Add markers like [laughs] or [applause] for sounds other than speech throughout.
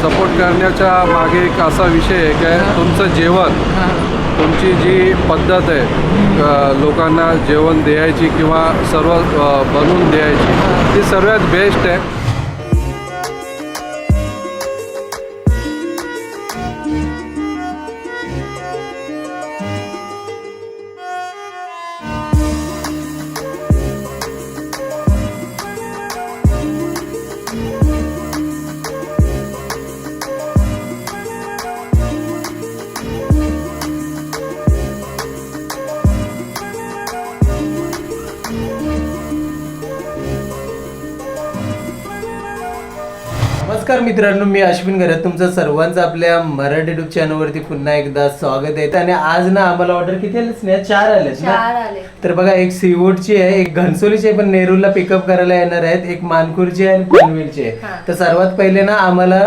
Support करण्याच्या मागे एक असा विषय आहे की तुमचं जेवण तुमची जी पद्धत आहे लोकांना जेवण द्यायची किंवा सर्व बनवून द्यायची ती सर्वात बेस्ट आहे. नमस्कार मित्रांनो मी अश्विन घरात तुमचं सर्वांचं आपल्या मराठी युट्यूब चॅनलवरती पुन्हा एकदा स्वागत आहे. आणि आज ना आम्हाला ऑर्डर किती आले? स्नेहा चार ना? आले. तर बघा एक सीवूडची आहे एक घनसोलीची आहे पण नेरूरला पिकअप करायला येणार आहेत. एक मानपूरची आहे आणि पनवेलची आहे. तर सर्वात पहिले ना आम्हाला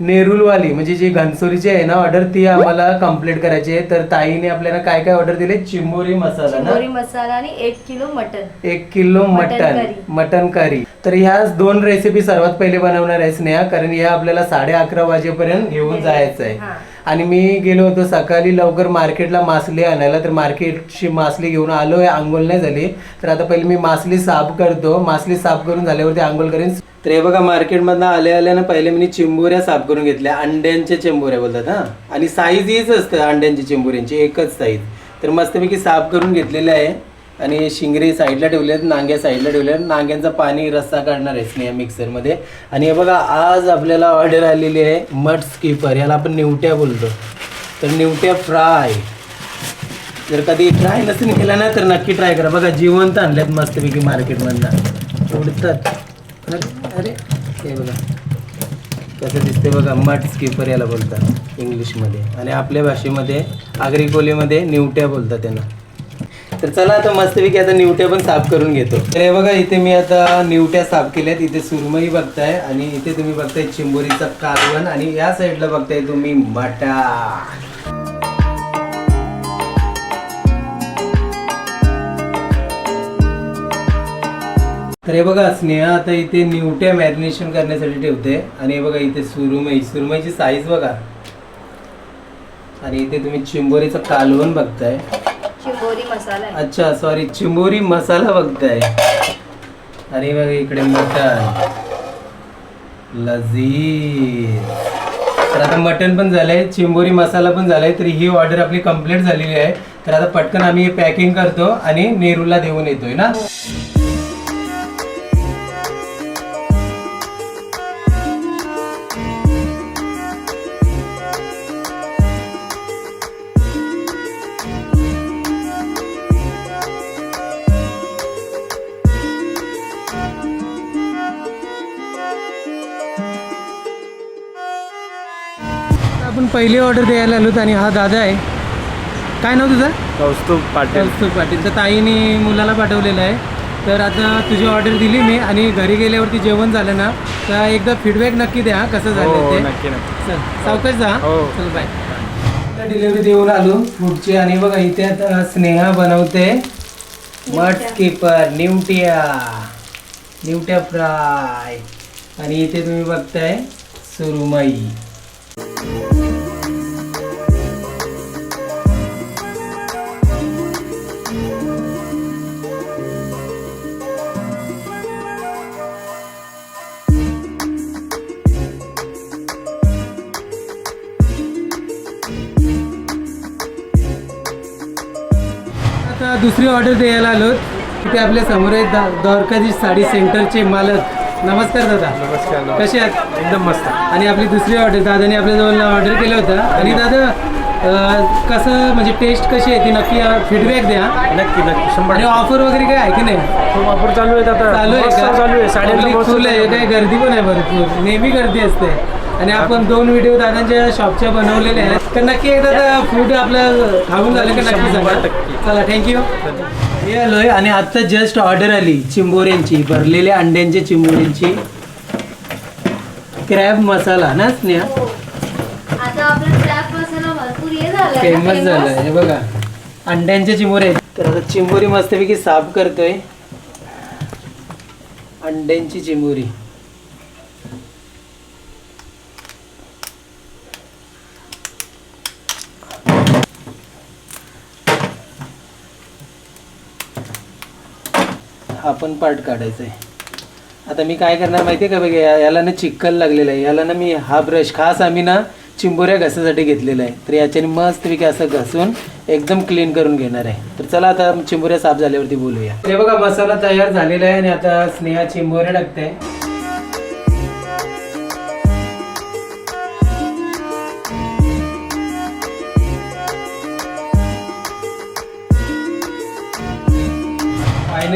नेरूलवाली म्हणजे जी घनसोलीची आहे ना ऑर्डर ती आम्हाला कंप्लीट करायची आहे. तर ताईने आपल्याला काय काय ऑर्डर दिले? चिंबोरी मसाला ना? मसाला आणि एक किलो मटन एक kilo mutton curry. Mutton curry तर ह्या दोन रेसिपी सर्वात पहिले बनवणार आहे स्नेहा कारण या आपल्याला साडे अकरा वाजेपर्यंत घेऊन जायचं आहे हा. आणि मी गेलो होतो सकाळी लवकर मार्केटला मासली आणायला. तर मार्केटची मासली घेऊन आलो आहे आंघोळ नाही झाली. तर आता पहिले मी मासली साफ करतो. मासली साफ करून झाल्यावरती आंघोळ करेन. तर हे बघा मार्केटमधनं आल्या आल्या ना पहिले मी चिंबुऱ्या साफ करून घेतल्या. अंड्यांच्या चिंबुऱ्या बोलतात हां? आणि साईज हीच असतं अंड्यांची चिंबुऱ्यांची एकच साईज तर मस्तपैकी साफ करून घेतलेल्या आहे. आणि शिंगरे साईडला ठेवले आहेत नांग्या साईडला ठेवले आहेत नांग्यांचा पाणी रस्सा काढणार आहे स्नेहा मिक्सरमध्ये. आणि हे बघा आज आपल्याला ऑर्डर आलेली आहे मट स्किपर. याला आपण निवट्या बोलतो. तर निवट्या फ्राय. जर कधी ट्राय नसेल केला ना तर नक्की ट्राय करा. बघा जिवंत आणल्यात मस्तपैकी मार्केटमधनं. उडतात. अरे अरे हे बघा. कसं दिसते बघा मट स्किपर याला बोलतात इंग्लिशमध्ये. आणि आपल्या भाषेमध्ये आगरी कोलीमध्ये निवट्या बोलतात त्यांना तर चला आता मस्तपैकी आता निवट्या पण साफ करून घेतो. तर हे बघा इथे मी आता निवट्या साफ केल्यात. इथे सुरमई बघताय आणि इथे तुम्ही बघताय चिंबोरीचा कालवण आणि या साईडला बघताय तुम्ही मटा तर हे बघा स्नेहा आता इथे निवट्या मॅरिनेशन करण्यासाठी ठेवते आणि हे बघा इथे सुरुमई. सुरमईची साईज बघा. आणि इथे तुम्ही चिंबोरीचं कालवण बघताय. चिंबोरी मसाला आहे. अच्छा सॉरी चिंबोरी मसाला बघताय. अरे बघा इकडे मटन लजीज. तर आता मटन पण झालंय चिंबोरी मसाला पण झालाय तर ही ऑर्डर आपली कंप्लीट झालेली आहे. तर आता पटकन आम्ही पॅकिंग करतो आणि नेरूला देऊन येतोय ना? पहिली ऑर्डर द्यायला आलो आणि हा दादा आहे. काय नाव तुझं? कौस्तुभ पाटील. कौस्तुभ पाटील. तर ताईने मुलाला पाठवलेलं आहे. तर आता तुझी ऑर्डर दिली मी आणि घरी गेल्यावरती जेवण झालं ना तर एकदा फीडबॅक नक्की द्या हा, कसं झालं ते. नक्की नक्की. चल सावकाश जा. हो. चल बाय डिलिव्हरी देऊन आलो फूडची आणि बघा इथे आता स्नेहा बनवते. मट स्किपर निवट्या निवट्या फ्राय आणि इथे तुम्ही बघताय सुरुमई. दुसरी ऑर्डर द्यायला आलो. तिथे आपल्यासमोर आहेत दा- द्वारकाधीश साडी सेंटरचे मालक. नमस्कार दादा. नमस्कार कसे आहात? एकदम मस्त. आणि आपली दुसरी ऑर्डर दादाने आपल्या जवळ ऑर्डर केलं होतं. आणि दादा अं, कसं म्हणजे टेस्ट कशी आहे ती? नक्की फीडबॅक द्या. नक्की नक्की. शंभर ऑफर वगैरे काय आहे की नाही? वापर चालू आहेत आता. चालू आहे चालू आहे. मस्त full आहे. काय गर्दी पण आहे भरपूर. नेहमी गर्दी असते. आणि आपण दोन व्हिडिओ दादांच्या शॉपच्या बनवलेले आहेत. तर नक्की एकदा फूड आपलं खाऊन झालं का नक्की सांगा. चला थँक्यू हे आलोय आणि आता जस्ट ऑर्डर आली चिंबोऱ्यांची भरलेल्या अंड्यांची चिंबोऱ्यांची. क्रॅब मसाला ना स्नेहा. आता आपला क्रॅप मसाला भरपूर झालाय फेमस झालं हे बघा. अंड्यांच्या चिंबोऱ्या आहेत. तर आता चिंबोरी मस्तपैकी साफ करतोय. अंड्यांची चिंबोरी. हा पण पार्ट काढायचा आहे आता मी काय करणार माहिती आहे का बघा या- याला ना चिक्कल लागलेला आहे. याला ना मी हा ब्रश खास आम्ही ना चिंबोऱ्या घासासाठी घेतलेला आहे. तर याच्याने मस्तपैकी असं घासून एकदम क्लीन करून घेणार आहे. तर चला आता चिंबोऱ्या साफ झाल्यावरती बोलूया. हे बघा मसाला तयार झालेला आहे आणि आता स्नेहा चिंबोऱ्या टाकते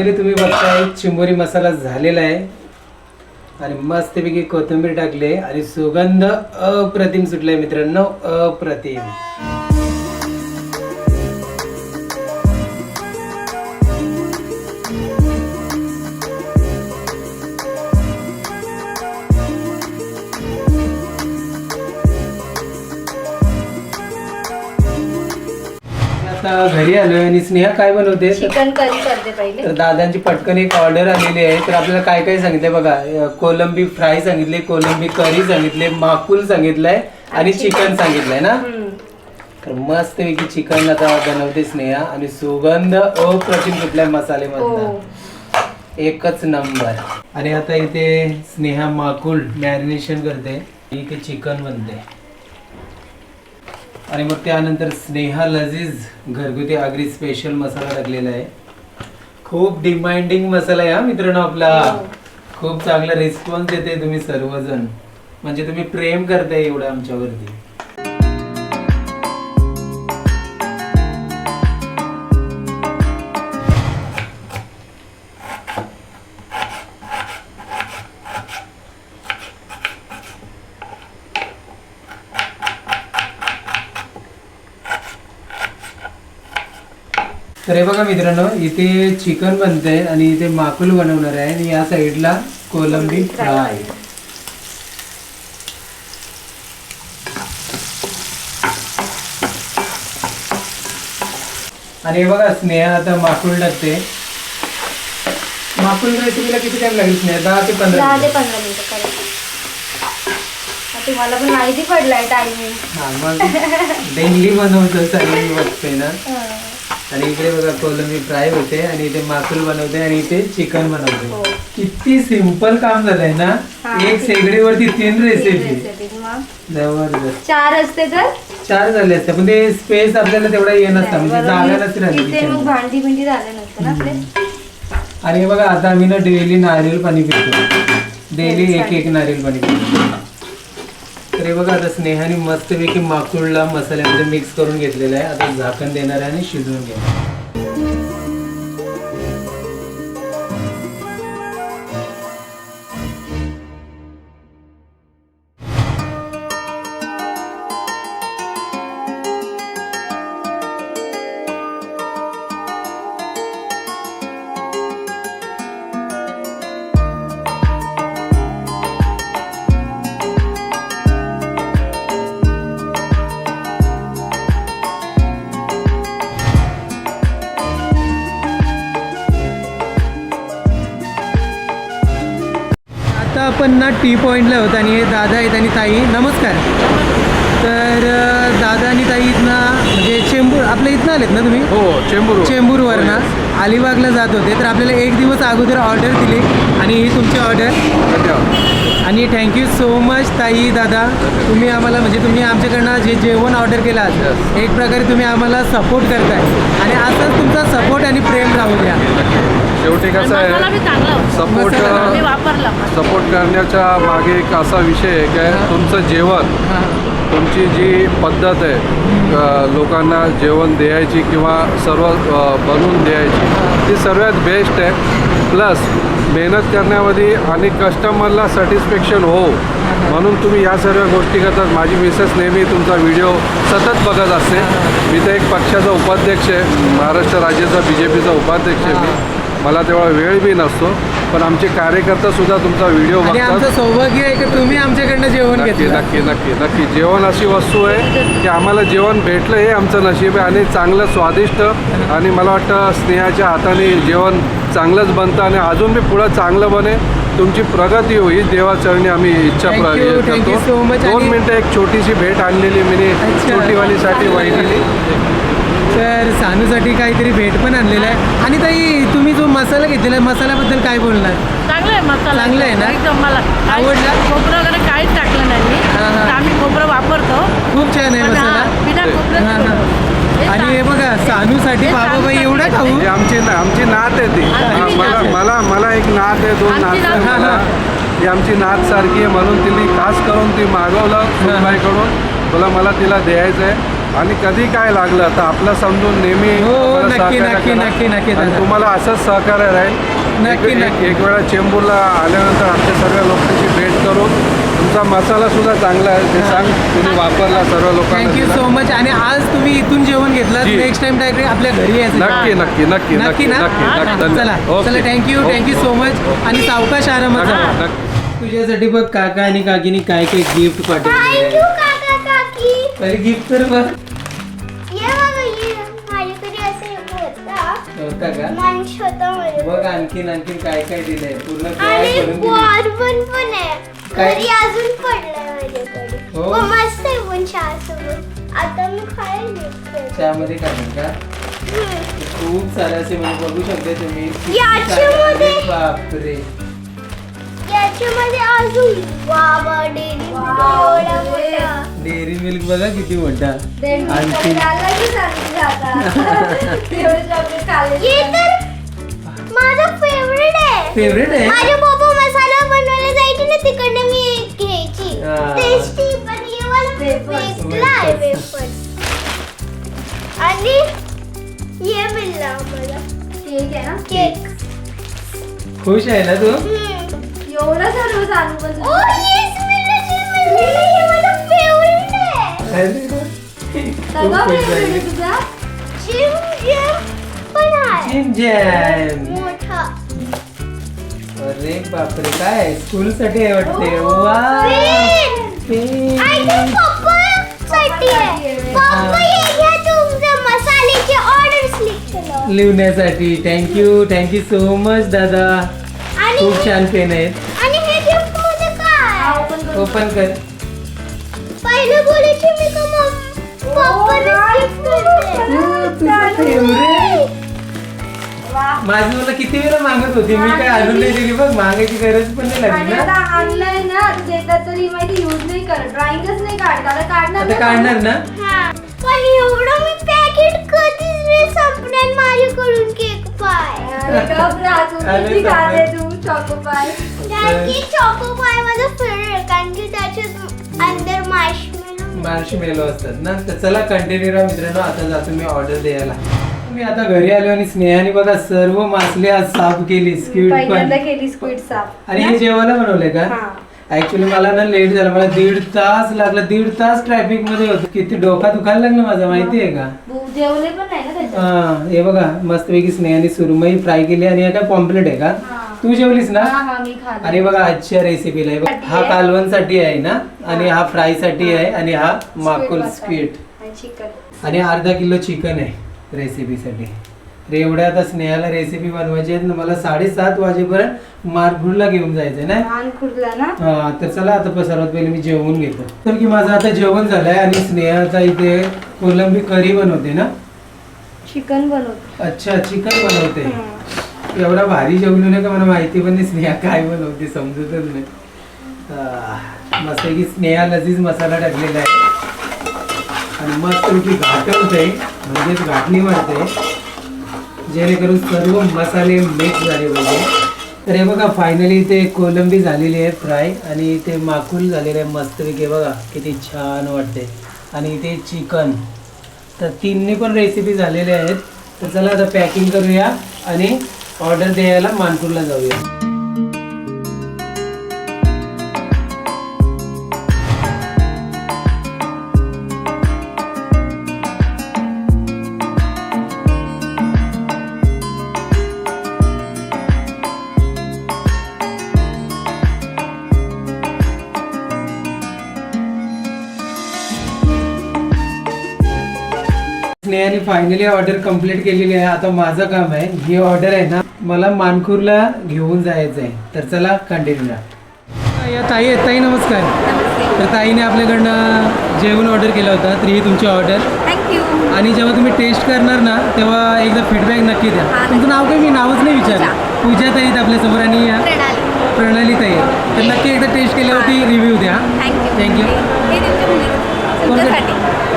फायनली तुम्ही बघताय चिंबोरी मसाला झालेला आहे. आणि मस्तपैकी कोथिंबीर टाकले आणि सुगंध अप्रतिम सुटलाय मित्रांनो अप्रतिम. आता घरी आलोय आणि स्नेहा काय बनवते? चिकन करी करते पहिले. तर दादांची पटकन एक ऑर्डर आलेली आहे. तर आपल्याला काय काय सांगितलंय बघा. अं, कोलंबी फ्राय सांगितले कोलंबी करी सांगितले माकुल सांगितलंय आणि चिकन सांगितलंय ना? हम्म. तर मस्त पैकी चिकन आता बनवते स्नेहा आणि सुगंध अप्रतिम कुठल्या मसाले हो. एकच नंबर. आणि आता इथे स्नेहा माकुल मॅरिनेशन करते. इथे चिकन बनते. आणि मग त्यानंतर स्नेहा लजीज घरगुती आगरी स्पेशल मसाला टाकलेला आहे. खूप डिमांडिंग मसाला आहे हा मित्रांनो आपला. हो. खूप चांगला रिस्पॉन्स देते तुम्ही सर्वजण. म्हणजे तुम्ही प्रेम करताय एवढं आमच्यावरती. तर हे बघा मित्रांनो इथे चिकन बनते आणि इथे माकुल बनवणार आहे आणि या साईडला कोलंबी फ्राय आणि हे बघा स्नेहा आता माकुल टाकते माकुल रेसिपीला किती टाइम लागेल स्नेहा? दहा ते पंधरा दहा ते. पंधरा मिनिटं करायचं तुम्हाला पण माहिती पडलाय टायमिंग हा मग डेंगली बनवतो सगळी बघते ना. [laughs] आणि इकडे बघा कोलंबी फ्राय होते आणि इथे माकुल बनवते आणि इथे चिकन हो. बनवते किती सिंपल काम झालंय ना? हा. एक शेगडीवरती तीन रेसिपी जबरदस्त. चार असते तर? चार झाले असते पण ते स्पेस आपल्याला तेवढा ये नसतं म्हणजे जागा नसते राहिली. भांडी झाले ना आणि हे बघा आता आम्ही ना डेली नारियल पाणी पितो. डेली एक एक नारियल पाणी पितो. तर हे बघा आता स्नेहाने मस्तपैकी माकुळला मसाल्यामध्ये मिक्स करून घेतलेलं आहे. आता झाकण देणार आहे आणि शिजवून घेणार टी पॉईंटला होत आणि हे दादा आहेत आणि ताई. नमस्कार. तर दादा आणि ताई इथनं म्हणजे चेंबूर आपल्या इथनं आलेत ना तुम्ही? हो चेंबूर चेंबूरवर ना अलिबागला जात होते. तर आपल्याला एक दिवस अगोदर ऑर्डर दिली आणि ही तुमची ऑर्डर. आणि थँक्यू सो मच ताई दादा. तुम्ही आम्हाला म्हणजे तुम्ही आमच्याकडनं जे जेवण ऑर्डर केलं. एक प्रकारे तुम्ही आम्हाला सपोर्ट करताय. आणि असंच तुमचा सपोर्ट आणि प्रेम राहू द्या. शेवटी कसं आहे सपोर्ट. सपोर्ट करण्याच्या मागे एक असा विषय आहे काय तुमचं जेवण तुमची जी पद्धत आहे लोकांना जेवण द्यायची किंवा सर्व बनवून द्यायची ती सर्वात बेस्ट आहे. प्लस मेहनत करण्यामध्ये आणि कस्टमरला सॅटिस्फॅक्शन हो. म्हणून तुम्ही या सर्व गोष्टी करतात. माझी मिसेस नेहमी तुमचा व्हिडिओ सतत बघत असते. मी तर एक पक्षाचा उपाध्यक्ष आहे. महाराष्ट्र राज्याचा बी जे पीचा उपाध्यक्ष आहे मी. मला तेवढा वेळ बी नसतो पण आमचे कार्यकर्ता सुद्धा तुमचा व्हिडिओ बघतात. सौभाग्य आहे की तुम्ही आमच्याकडनं जेवण नक्की घेतलं. नक्की नक्की नक्की. जेवण अशी वस्तू आहे की आम्हाला जेवण भेटलं हे आमचं नशीब आहे आणि चांगलं स्वादिष्ट आणि मला वाटतं स्नेहाच्या हाताने जेवण चांगलंच बनतं आणि अजून बी पुढं चांगलं बने. तुमची प्रगती होईल देवाचरणी आम्ही इच्छा Thank प्र- you, thank you करतो. so much. दोन आणि- मिनटं एक छोटीशी भेट आणलेली मी अच्छा. छोटीवालीसाठी [laughs] तर सानूसाठी काहीतरी भेट पण आणलेला आहे. आणि ताई तुम्ही जो मसाला घेतलेला आहे मसाल्याबद्दल काय बोलणार? चांगलं आहे मसाला. चांगलं आहे ना? एकदम मला आवडला? खोबरं वगैरे काहीच टाकलं नाही मी. हा, हा. तर आम्ही खोबरं वापरतो. खूप छान आहे पण हा, मसाला. बिना हा, खोबरं हा. आणि हे बघा सानूसाठी हे बाबाबाई सानूसाठी एवढा खाऊ. ही आमची ना आमची नात आहे ती. आमची हा, नात मला आहे. मला मला एक नात आहे दोन आमची नात आहे. नात. मला ही आमची नात सारखी आहे म्हणून तिने खास करून ती मागवलं सुनबाईकडून. बोला मला तिला द्यायचं आहे आणि कधी काय लागलं तर आपलं समजून नेहमी हो, आम्हाला नक्की, नक्की, करा. नक्की, नक्की. तुम्हाला असंच सहकार्य राहील नक्की, नक्की. एक वेळा चेंबूरला आल्यानंतर आमच्या सर्व लोकांची भेट करून तुमचा मसाला सुद्धा चांगला आहे ते सांग तुम्ही वापरला सर्व लोकांना थँक्यू. सो मच आणि आज तुम्ही इथून जेवण घेतलं. नेक्स्ट टाइम डायरेक्ट आपल्या घरी यायचं नक्की नक्की नक्की नक्की नक्की हा. चला. थँक्यू. थँक्यू सो मच आणि सावकाश आरामात. तुझ्यासाठी बघ काका आणि काकीने काय काय गिफ्ट पाठवले पहिले गिफ्ट तर बघ. ये बघा ये. माझ्याकडे असं होता. होता का? मंच होता माझ्याकडे बघ आणखीन आणखीन काय काय दिलंय. पूर्ण आणि करून दिली. बॉर्बन पण आहे. काय? घरी अजून पडलंय माझ्याकडे. हो? हो मस्त आहे पण चहा सोबत आता मी खायला घेतोय. त्यामध्ये काय का हम्म. खूप सारे असे म्हणजे बघू शकता तुम्ही. किती याच्यामध्ये- सारे- बापरे. याच्यामध्ये अजून बाबा डेअरी एवढा मोठा. डेअरी मिल्क बघा किती मोठा. आणखी. [laughs] हे तर माझा फेवरेट आहे. फेवरेट आहे? माझे पप्पा मसाला बनवायला जायचे ना तिकडनं मी एक घ्यायची. हा. टेस्टी पण वाला वेगळा आहे वेफर्स आणि हे मिळला मला केक आहे ना? केक खुश आहे ना तू? एवढं सर्व ओ येस हे माझं फेवरेट आहे. अरे वा. सगळं खूप खुश favorite झाली. तुझा? जिम जिम पण आहे. जिम मोठा. अरे बापरे काय स्कूल साठी आहे वाटते. वा पेन. आय थिंक पप्पा साठी आहे. पप्पा हे. घ्या तुमचं मसाल्याचे ऑर्डर्स लिहिलं लिहिण्यासाठी. थँक्यू थँक्यू सो मच दादा. खूप छान पेन आहेत. आणि हे गिफ्टमध्ये काय? ओपन करू ओपन कर. पहिले बोलायचे मी का मग? गिफ्ट फेवरेट माझी मला किती वेळा मागत होती. मी काय आणून नाही दिली. बघ मागायची गरज पण नाही आणि लागली आता ना आणलंय ना देतात तरी माहिती युज नाही करत. ड्रॉइंगच नाही काढत. आता काढणार आता ना काढणार ना? पण एवढं मी पॅकेट कधीच नाही संपणार माझ्याकडून केक पाय अरे तू अरे किती बापरे. खाल्ले तू चॉको पाय कारण की चॉको पाय माझं फेवरेट कारण की त्याच्यात अंदर मार्शमेलो मार्शमेलो असतात ना. तर चला कंटिन्यू राहा मित्रांनो. आता जातो मी ऑर्डर द्यायला. मी आता घरी आलो आणि स्नेहाने बघा सर्व मासले आज साफ केली. स्क्वीड पण. पहिल्यांदा केली स्क्विड साफ. आणि हे जेवायला बनवलंय का? हा. ऍक्च्युली मला ना लेट झालं. मला दीड तास लागला. दीड तास ट्रॅफिकमध्ये होतो. किती डोका दुखायला लागलं माझं का? जेवले पण नाही ना त्याच्यात? हा. हे बघा मस्तपैकी स्नेहाने सुरमई फ्राय केली आणि हे काय पॉम्पलेट आहे का? हा. तू जेवलीस ना? हा हा मी खाल्ले. आणि बघा आजच्या रेसिपीला हे साठी हा आहे. कालवणसाठी आहे ना? आणि हा फ्रायसाठी आहे आणि हा माकुल. स्क्वीट आणि चिकन आणि अर्धा किलो चिकन आहे रेसिपीसाठी एवढ्या आता स्नेहाला रेसिपी बनवायची आहे मला साडेसात वाजेपर्यंत मारगुडला घेऊन जायचंय ना? हा तर चला आता सर्वात पहिले मी जेवून घेतो. तर की माझं आता जेवण झालंय आणि स्नेहाचा इथे कोलंबी करी बनवते ना? चिकन बनवतो. अच्छा चिकन बनवते. एवढा भारी जेवलो नाही का मला माहिती पण नाही स्नेहा काय बनवते समजतच नाही. मस्त की स्नेहा लजीज मसाला टाकलेला आहे. आणि मस्त पैकी घाटवते म्हणजेच घाटणी मारते. जेणेकरून सर्व मसाले मिक्स झाले पाहिजे. तर हे बघा फायनली इथे कोलंबी झालेली आहे फ्राय आणि इथे माकुल झालेलं आहे मस्तपैकी बघा किती छान वाटते आणि इथे चिकन तर तिन्ही पण रेसिपी झालेल्या आहेत. तर चला आता पॅकिंग करूया आणि ऑर्डर द्यायला मानपूरला जाऊया. स्नेहाने फायनली ऑर्डर कंप्लीट केलेली आहे. आता माझं काम आहे. ही ऑर्डर आहे ना मला मानखूरला घेऊन जायचं आहे तर चला कंटिन्यू या ताई आहेत. ताई नमस्कार. तर ताईने आपल्याकडनं जेवण ऑर्डर केलं होतं. तर ही तुमची ऑर्डर आणि जेव्हा तुम्ही टेस्ट करणार ना तेव्हा एकदा फीडबॅक नक्की द्या. तुमचं नाव काय? मी नावच नाही विचारलं. पूजा ताई आपल्यासमोर आणि या प्रणाली. ताई. तर नक्की एकदा टेस्ट केल्यावरती रिव्ह्यू द्या. थँक्यू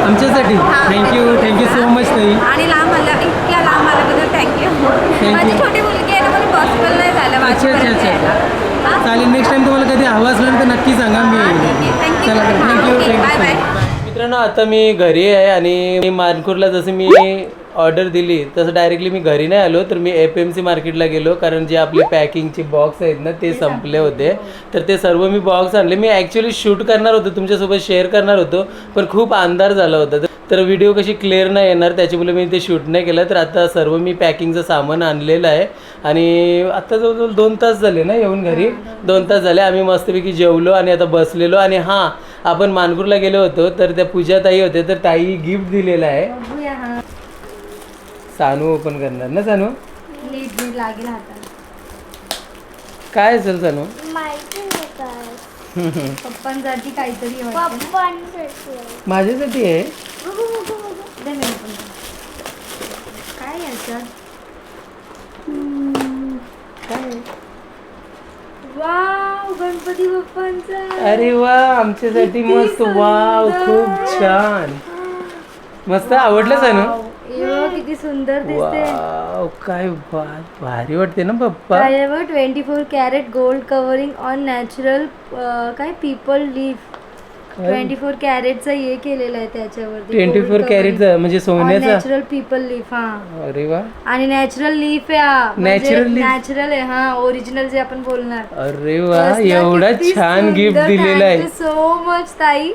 आमच्यासाठी थँक्यू थँक्यू सो मच ताई. आणि लांब आला इतक्या लांब आल्याबद्दल थँक्यू माझी छोटी मुलगी आहे ना मला पॉसिबल नाही झालं अच्छा अच्छा अच्छा? चालेल नेक्स्ट टाइम तुम्हाला कधी हवं असलं तर नक्की सांगा मी हा. चला थँक्यू. थँक्यू मित्रांनो आता मी घरी आहे आणि मी मानपूरला जसं मी ऑर्डर दिली तसं डायरेक्टली मी घरी नाही आलो तर मी एफ एम सी मार्केटला गेलो कारण जे आपले पॅकिंगचे बॉक्स आहेत ना ते संपले होते. तर ते सर्व मी बॉक्स आणले. मी ॲक्च्युली शूट करणार होतो तुमच्यासोबत शेअर करणार होतो पण खूप अंधार झाला होता. तर- व्हिडिओ कशी क्लिअर नाही येणार त्याच्यामुळे मी ते शूट नाही केलं. तर आता सर्व मी पॅकिंगचं सामान आणलेलं आहे. आणि आता जवळजवळ दोन तास झाले ना येऊन घरी? दोन तास झाले. आम्ही मस्तपैकी जेवलो आणि आता बसलेलो. आणि हां आपण मानपूरला गेलो होतो तर त्या पूजा ताई होते तर ताई गिफ्ट दिलेलं आहे. सानू ओपन करणार. ना सानू? नीट नीट लागेल हाताला काय असेल सानू? माहिती नाही काय. पप्पांसाठी काहीतरी वाटतं. ना. पप्पांसाठी. आहे. माझ्यासाठी आहे. दे मी open करते. काय याच्यात वाव गणपती बाप्पांचा. अरे वा आमच्यासाठी मस्त. वाव खूप छान. मस्त. आवडलं सानू? किती सुंदर दिसते. वाव काय भा- भारी वाटते ना पप्पा. Twenty four carat gold covering on natural काय पीपल लीफ ट्वेंटी फोर कॅरेटचं हे केलेलं आहे त्याच्यावरती ट्वेंटी फोर कॅरेटचा म्हणजे सोन्याचा? नॅचरल पीपल लीफ हा. अरे वा. आणि नॅचरल लीफ आहे हा. Natural leaf? नॅचरल आहे हा ओरिजिनल जे आपण बोलणार. अरे वा एवढा छान गिफ्ट दिलेलं आहे. सो मच ताई.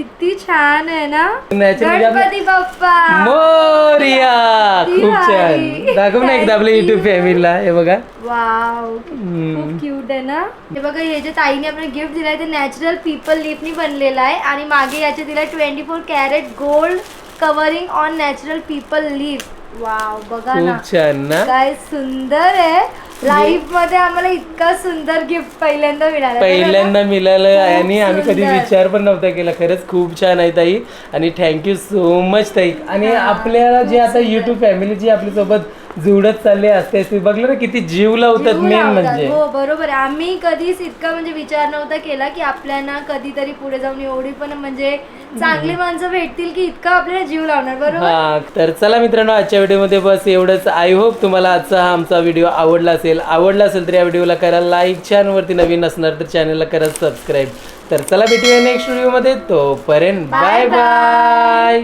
किती छान आहे ना? म्हणजे गणपती बाप्पा! मोर्या! खूप छान. दाखव ना एकदा आपल्या युट्यूब फॅमिलीला हे बघा. वाव. खूप क्यूट आहे ना? हे बघा हे जे ताईने आपल्याला गिफ्ट दिलाय ते नॅचरल पीपल लीफनी बनलेलं आहे. आणि मागे याचे दिलाय twenty four carat gold covering on natural peepal leaf wow बघा ना. खूप छान ना? काय सुंदर आहे. लाईफमध्ये आम्हाला इतका सुंदर गिफ्ट पहिल्यांदा मिळाला. पहिल्यांदा मिळालं आणि आम्ही कधी. विचार पण नव्हता केला. खरंच खूप छान आहे ताई. आणि थँक्यू सो मच ताई. आणि आपल्याला जे आता युट्यूब फॅमिली जी आपल्या जुळत चालले असते. ते बघलं ना किती जीव लावतात जीव मेन लावतात. म्हणजे. हो बरोबर आहे. आम्ही कधीच इतका म्हणजे विचार नव्हता केला की आपल्याला कधीतरी पुढे जाऊन एवढी पण म्हणजे चांगली माणसं भेटतील की इतकं आपल्याला जीव लावणार बरोबर? हा तर चला मित्रांनो आजच्या व्हिडिओमध्ये बस एवढंच. आय होप तुम्हाला आजचा हा आमचा व्हिडिओ आवडला असेल. आवडला असेल तर या व्हिडिओला करा लाईक चॅनलवरती नवीन असणार तर चॅनलला करा सबस्क्राईब तर चला भेटूया नेक्स्ट व्हिडिओमध्ये. तोपर्यंत बाय बाय